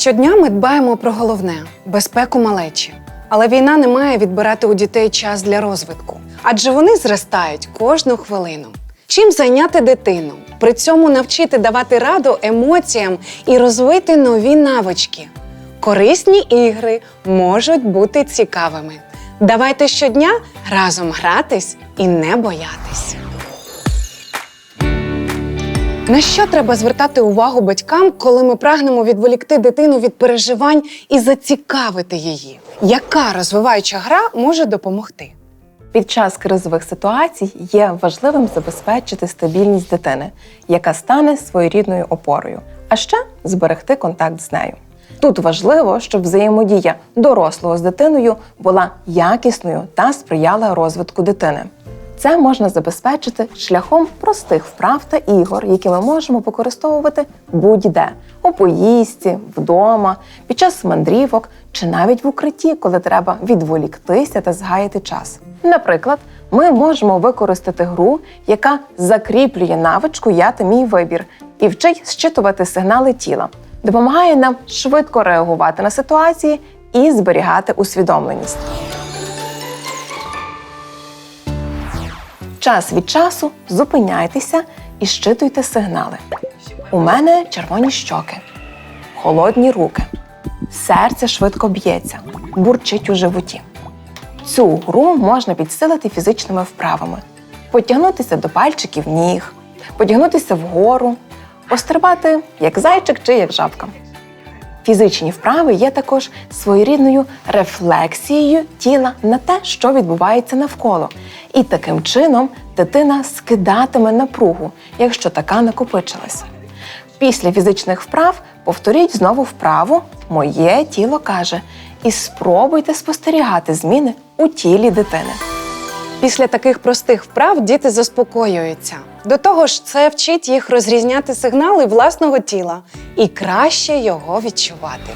Щодня ми дбаємо про головне безпеку малечі. Але війна не має відбирати у дітей час для розвитку, адже вони зростають кожну хвилину. Чим зайняти дитину, при цьому навчити давати раду емоціям і розвити нові навички. Корисні ігри можуть бути цікавими. Давайте щодня разом гратись і не боятись. На що треба звертати увагу батькам, коли ми прагнемо відволікти дитину від переживань і зацікавити її? Яка розвиваюча гра може допомогти? Під час кризових ситуацій є важливим забезпечити стабільність дитини, яка стане своєрідною опорою, а ще зберегти контакт з нею. Тут важливо, щоб взаємодія дорослого з дитиною була якісною та сприяла розвитку дитини. Це можна забезпечити шляхом простих вправ та ігор, які ми можемо використовувати будь-де у поїздці, вдома, під час мандрівок чи навіть в укритті, коли треба відволіктися та згаяти час. Наприклад, ми можемо використати гру, яка закріплює навичку Я та мій вибір і вчить зчитувати сигнали тіла, допомагає нам швидко реагувати на ситуації і зберігати усвідомленість. Час від часу зупиняйтеся і щитуйте сигнали. У мене червоні щоки, холодні руки, серце швидко б'ється, бурчить у животі. Цю гру можна підсилити фізичними вправами: потягнутися до пальчиків ніг, потягнутися вгору, пострибати як зайчик чи як жабка. Фізичні вправи є також своєрідною рефлексією тіла на те, що відбувається навколо. І таким чином дитина скидатиме напругу, якщо така накопичилась. Після фізичних вправ повторіть знову вправу Моє тіло каже і спробуйте спостерігати зміни у тілі дитини. Після таких простих вправ діти заспокоюються. До того ж, це вчить їх розрізняти сигнали власного тіла і краще його відчувати.